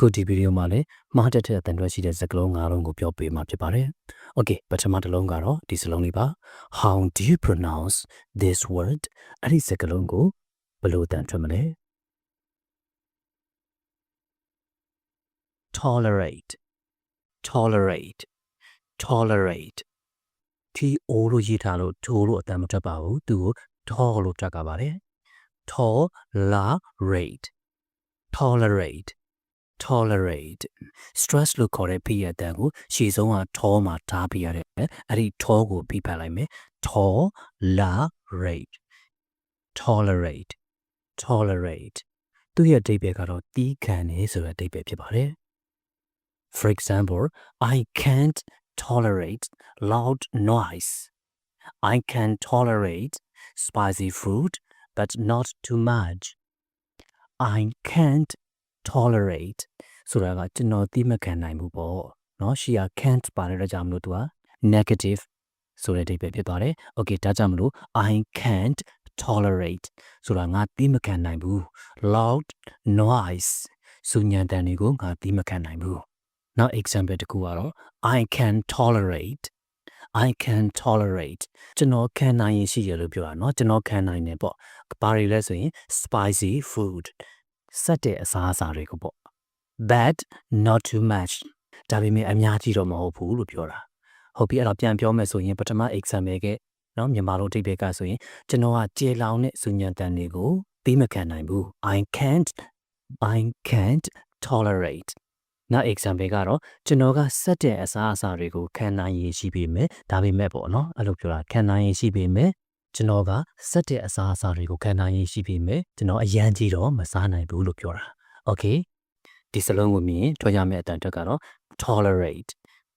အခုဒီဗီဒီယိုမှာလည်းမှားတတ်တဲ့အတန်တွဲရှိတဲ့စကားလုံး၅လုံးကိုပြောပေးမှာဖြစ်ပါတယ်။ Okay ပထမတစ်လုံးကတော့ဒီစလုံးလေးပါ How do you pronounce this word အဲ့ဒီစကားလုံးကိုဘယ်လိုအတန်ထွက်မလဲ Tolerate tolerate tolerate T O လို့ရေးထားလို့ to လို့အတန်မထွက်ပါဘူးသူကို tol လို့တွက်ကပါတယ် tolerate tolerate tolerate stress လို့ခေါ်တဲ့ဖြစ်ရတဲ့ကိုရှေ့ဆုံးက tall မှာထားပြရတယ်အဲ့ဒီ tall ကိုပြဖတ်လိုက်မယ် tolerate tolerate tolerate သူ့ရဲ့အဓိပ္ပာယ်ကတော့တီးခံနေဆိုတဲ့အဓိပ္ပာယ်ဖြစ်ပါတယ် For example I can't tolerate loud noise I can tolerate spicy food but not too much I can't tolerate ဆိုတာကကျွန်တော်သိမခံနိုင်ဘူးပေါ့เนาะ she can't ပါတဲ့အတွက်ကြောင့်မလို့သူက negative ဆိုတဲ့အဓိပ္ပာယ်ဖြစ်သွားတယ် okay ဒါကြောင့်မလို့ I can't tolerate ဆိုတာငါသိမခံနိုင်ဘူး loud noise စူညံတန်တွေကိုငါသိမခံနိုင်ဘူးနောက် example တစ်ခုကတော့ I can tolerate I can tolerate ကျွန်တော်ခံနိုင်ရင်ရှိရလို့ပြောတာเนาะကျွန်တော်ခံနိုင်တယ်ပေါ့ဘာတွေလဲဆိုရင် spicy food စက်တဲ့အစားအစာတွေကိုပေါ့ bad not too much ဒါပေမဲ့အများကြီးတော့မဟုတ်ဘူးလို့ပြောတာဟုတ်ပြီအဲ့တော့ပြန်ပြောမယ်ဆိုရင်ပထမ example ကနော်မြန်မာလိုအတိတ်ဘက်ကဆိုရင်ကျွန်တော်ကကြေလောင်တဲ့ဇူညံတန်တွေကိုသိမခံနိုင်ဘူး I can't I can't tolerate နောက် example ကတော့ကျွန်တော်ကစက်တဲ့အစားအစာတွေကိုခံနိုင်ရည်ရှိပေမဲ့ဒါပေမဲ့ပေါ့နော်အဲ့လိုပြောတာခံနိုင်ရည်ရှိပေမဲ့ ကျွန်တော်ကစက်တဲ့အစားအစာတွေကိုခံနိုင်ရည်ရှိပေမဲ့ကျွန်တော်အရန်ကြီးတော့မစားနိုင်ဘူးလို့ပြောတာ okay ဒီစလုံးကိုမြင်ထွက်ရမယ့်အတန်တက်ကတော့ tolerate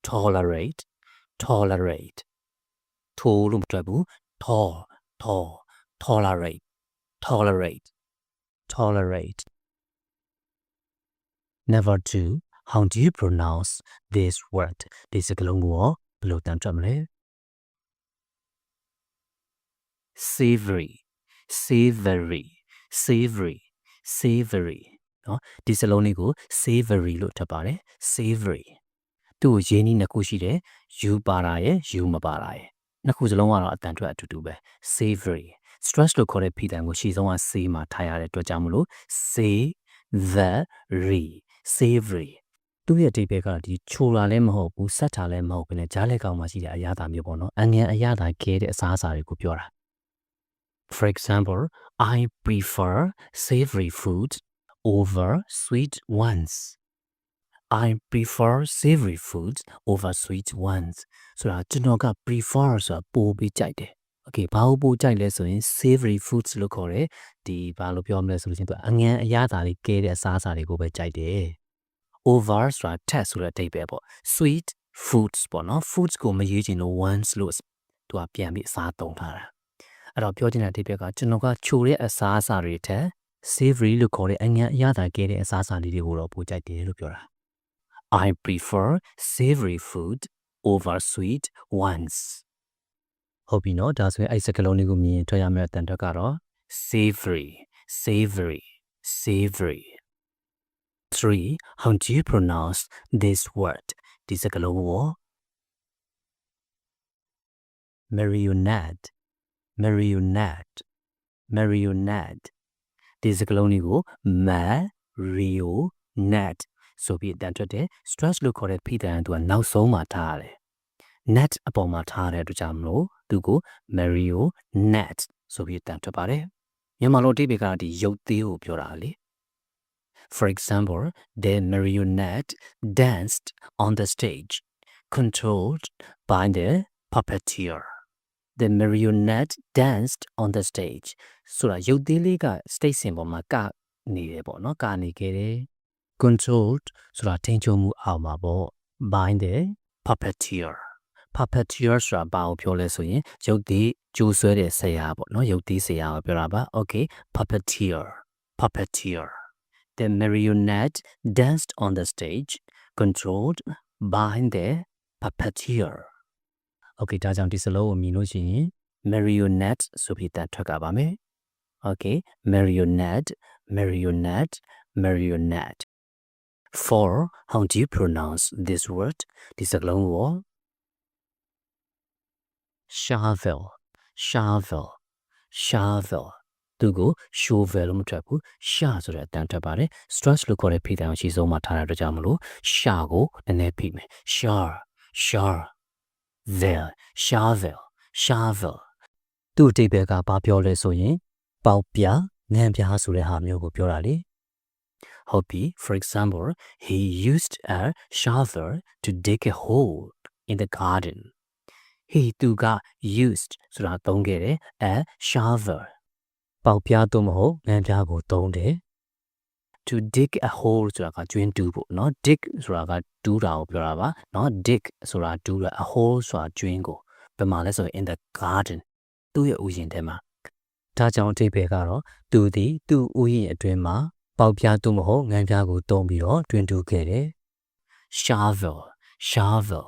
tolerate tolerate ထိုးလို့မထွက်ဘူး tol tol tolerate tolerate tolerate never do how do you pronounce this word ဒီစကားလုံးကိုရောဘယ်လိုတန်ထွက်မလဲ savory savory savory savory နော်ဒီစလုံးလေးကို savory လို့ထပ်ပါတယ် savory သူ့ကိုရင်းနှီးနှစ်ခုရှိတယ် u ပါတာရယ် u မပါတာရယ်နှစ်ခုစလုံးကတော့အတန်ထွက်အတူတူပဲ savory stress လို့ခေါ်တဲ့ဖီတန်ကိုရှေ့ဆုံးက c မှာထားရတဲ့အတွက်ကြောင့်မလို့ say the re savory သူ့ရဲ့အဓိပ္ပာယ်ကဒီချိုလာလည်းမဟုတ်ဘူးဆက်တာလည်းမဟုတ်ဘူးねကြားလက်ကောင်မှာရှိတဲ့အရာသာမျိုးပေါ့နော်အငန်အရာသာကဲတဲ့အစားအစာတွေကိုပြောတာ For example I prefer savory food over sweet ones I prefer savory foods over sweet ones ဆိုတာကျွန်တော်က prefer ဆိုတာပိုပြီးကြိုက်တယ် Okay ဘာလို့ပိုကြိုက်လဲဆိုရင် savory foods လို့ခေါ်တယ်ဒီဘာလို့ပြောမလဲဆိုလို့ချင်းသူအငန်အရသာလေးကဲတဲ့အစားအစာတွေကိုပဲကြိုက်တယ် over ဆိုတာထက်ဆိုတဲ့အတိတ်ပဲပေါ့ sweet foods ပေါ့နော် foods ကိုမရေးချင်လို့ ones လို့သူကပြန်ပြီးအစားသုံးထားတာ အဲ့တော့ပြောချင်တဲ့အတိတ်ပဲကကျွန်တော်ကချိုတဲ့အစားအစာတွေထက် savory လို့ခေါ်တဲ့အငန်အရသာကဲတဲ့အစားအစာလေးတွေကိုတော့ပိုကြိုက်တယ်လို့ပြောတာ I prefer savory food over sweet ones ဟုတ်ပြီနော်ဒါဆိုရင်အဲ့စကလုံးလေးကိုမြင်ထွက်ရမယ့်အတန်တက်ကတော့ savory savory savory 3 how do you pronounce this word ဒီစကလုံးကို marionette marionette marionette ဒီစကလုံးလေးကို marionette ဆိုပြီးတန်ထွက်တယ် stress လို့ခေါ်တဲ့ဖိတန်သူကနောက်ဆုံးမှာထားရတယ် net အပေါ်မှာထားတဲ့အတွက်ကြောင့်မလို့သူကို marionette ဆိုပြီးတန်ထွက်ပါတယ်မြန်မာလိုအဓိပ္ပာယ်ကဒီရုပ်သေးကိုပြောတာလေ For example, the marionette danced on the stage, controlled by the puppeteer. The marionette danced on the stage. ဆိုတာရုပ်သေးလေးက stage စင်ပေါ်မှာကနေတယ်ပေါ့နော်ကနေခဲ့တယ် controlled ဆိုတာထိန်းချုပ်မှုအောက်မှာပေါ့ by the puppeteer puppeteer ဆိုတာဘာကိုပြောလဲဆိုရင်ရုပ်သေးကြိုးဆွဲတဲ့ဆရာပေါ့နော်ရုပ်သေးဆရာကိုပြောတာပါ okay puppeteer puppeteer the marionette danced on the stage controlled by the puppeteer okay ဒါကြောင့်ဒီစလုံးကိုမြင်လို့ရှိရင် marionette ဆိုပြီးတတ်ထွက်ကပါမယ် okay marionette marionette marionette for how do you pronounce this word ဒီစကားလုံးကို shovel shovel shovel သူကို shovel လို့မထွက်ဘူးရှာဆိုတဲ့အတန်ထွက်ပါတယ် stress လို့ခေါ်တဲ့ဖိတိုင်းကိုရှေ့ဆုံးမှာထားတဲ့အတွက်ကြောင့်မလို့ရှာကိုနည်းနည်းဖိမယ် shar shar there shovel shovel သူ့အတိတ်ဘက်ကဘာပြောလဲဆိုရင်ပေါက်ပြငံပြဆိုတဲ့ဟာမျိုးကိုပြောတာလေဟုတ်ပြီ for example he used a shovel to dig a hole in the garden he သူက used ဆိုတာသုံးခဲ့တယ် a shovel ပေါက်ပြားတော့မဟုတ်ငံပြားကိုသုံးတယ် to dig a hole ဆိုတာကကျွင်းတူးဖို့เนาะ dig ဆိုတာကတူးတာကိုပြောတာပါเนาะ dig ဆိုတာတူးတာ a hole ဆိုတာကျွင်းကိုဘယ်မှာလဲဆိုရင် in the garden သူ့ရဲ့ဥယျာဉ်ထဲမှာဒါကြောင့်အဓိပ္ပာယ်ကတော့သူသည်သူ့ဥယျာဉ်အတွင်းမှာပေါက်ပြားတော့မဟုတ်ငံပြားကိုသုံးပြီးတော့တွင်တူးခဲ့တယ် shovel shovel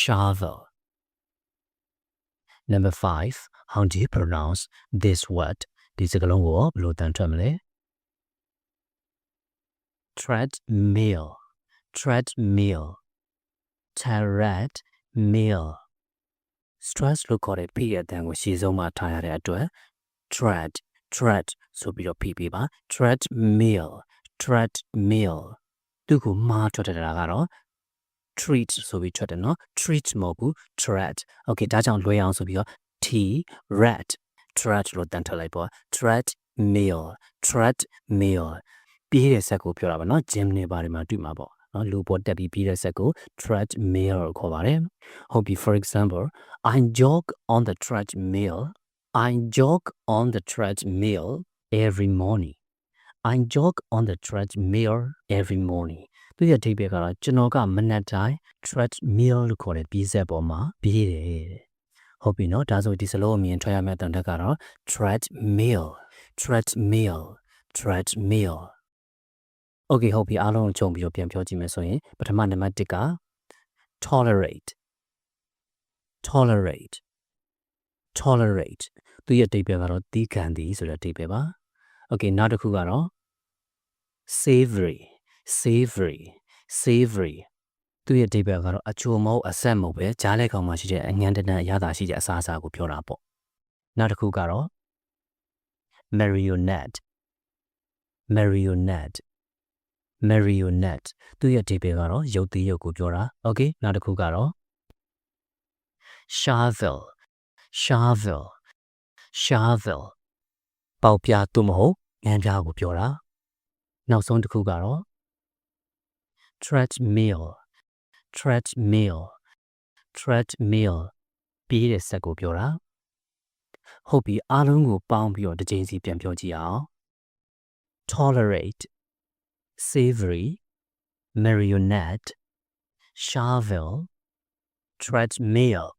shovel number 5 how do you pronounce this word ဒီစကားလုံးကိုဘယ်လိုတန်ထွက်မလဲ treadmill treadmill treadmill stress လို့ခေါ်တဲ့ဖိရဲ့အတန်ကိုရှေ့ဆုံးမှာထားရတဲ့အတွက် tread tread ဆိုပြီးတော့ဖိပေးပါ treadmill treadmill သူ့ကိုမှားထွက်တဲ့တာကတော့ treat ဆိုပြီးထွက်တယ်နော် treat မဟုတ်ဘူး tread okay ဒါကြောင့်လွှဲအောင်ဆိုပြီးတော့ t rat tread လို့တန်ထွက်လိုက်ပေါ့ treadmill treadmill ပြေးတဲ့ဆက်ကိုပြောတာပါနော် gym နေပါတယ်မှာတွေ့မှာပေါ့နော်လူပေါ်တက်ပြီးပြေးတဲ့ဆက်ကို treadmill လို့ခေါ်ပါတယ်ဟုတ်ပြီ for example i jog on the treadmill i jog on the treadmill every morning i jog on the treadmill every morning သူရဲ့အဓိပ္ပာယ်ကတော့ကျွန်တော်ကမနက်တိုင်း treadmill လို့ခေါ်တဲ့ပြေးဆက်ပေါ်မှာပြေးတယ်တဲ့ဟုတ်ပြီနော်ဒါဆိုဒီစလုံးအမြင်ထွက်ရမယ့်တန်တက်ကတော့ treadmill treadmill treadmill Okay ဟုတ်ပြီအားလုံးကိုခြုံပြီးတော့ပြန်ပြောကြည့်မယ်ဆိုရင်ပထမနံပါတ်1က tolerate tolerate tolerate သူရဲ့အဓိပ္ပာယ်ကတော့တီးခံသည်ဆိုတဲ့အဓိပ္ပာယ်ပါ Okay နောက်တစ်ခုကတော့ savory savory savory သူရဲ့အဓိပ္ပာယ်ကတော့အချိုမဟုတ်အဆက်မဟုတ်ပဲကြားလက်ကောင်မှရှိတဲ့အငန်းတနအရသာရှိတဲ့အစားအစာကိုပြောတာပေါ့နောက်တစ်ခုကတော့ marionette marionette marionette သူရဲ့အဓိပ္ပာယ်ကတော့ရုပ်သေးရုပ်ကိုပြောတာ okay နောက်တစ်ခုကတော့ shovel shovel shovel ပေါက်ပြားသူမဟုတ်ငန်းပြားကိုပြောတာနောက်ဆုံးတစ်ခုကတော့ treadmill treadmill treadmill ပြေးတဲ့ဆက်ကိုပြောတာဟုတ်ပြီအားလုံးကိုပေါင်းပြီးတော့တစ်ချိန်စီပြန်ပြောကြည့်အောင် tolerate savory marionette shovel treadmill